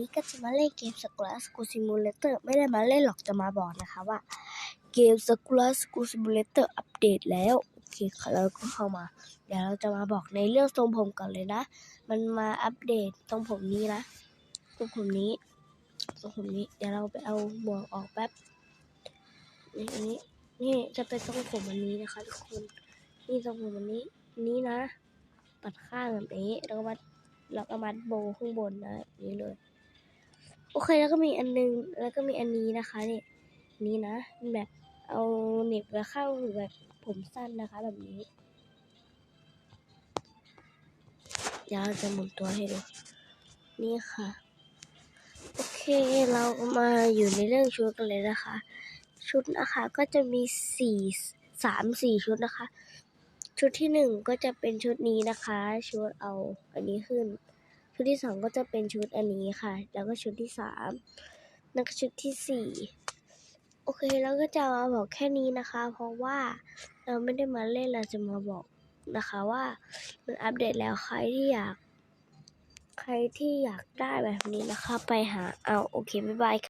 นี้ก็จะมาเล่นเกม Sakura School Simulator ไม่ได้มาเล่นหรอกจะมาบอกนะคะว่า เกม Sakura School Simulator อัปเดตแล้วโอเคค่ะแล้วก็เข้ามา เดี๋ยวเราจะมาบอกในเรื่องทรงผมก่อนเลยนะ มันมาอัปเดตทรงผมนี้นะทรงผมนี้ทรงผมนี้ เดี๋ยวเราไปเอาหมวกออกแป๊บนี่นนี้นี่จะเป็นทรงผมอันนี้นะคะทุกคนนี่ทรงผมอันนี้นี้นะ ปัดข้างแบบนี้แล้วก็มัดแล้วก็มัดโบว์ข้างบนนะแบบนี้เลย โอเคแล้วก็มีอันนึงแล้วก็มีอันนี้นะคะเนี่ยนี้นะแบบเอาเน็บไว้ข้างแบบผมสั้นนะคะ แบบนี้เดี๋ยวเราจะหมุนตัวให้ดูนี่ค่ะ โอเคเรามาอยู่ในเรื่องชุดกันเลยนะคะ ชุดนะคะก็จะมีสี่สามสี่ชุดนะคะ ชุดที่หนึ่งก็จะเป็นชุดนี้นะคะชุดเอาอันนี้ขึ้น ดที่สองก็จะเป็นชุดอันนี้ค่ะ แล้วก็ชุดที่สามแล้วก็ชุดที่สี่โอเคแล้วก็จะมาบอกแค่นี้นะคะ เพราะว่าเราไม่ได้มาเล่นเราจะมาบอกนะคะว่ามันอัปเดตแล้วใครที่อยาก ใครที่อยากได้แบบนี้นะคะ ไปหาเอาโอเคบ๊ายบายค่ะ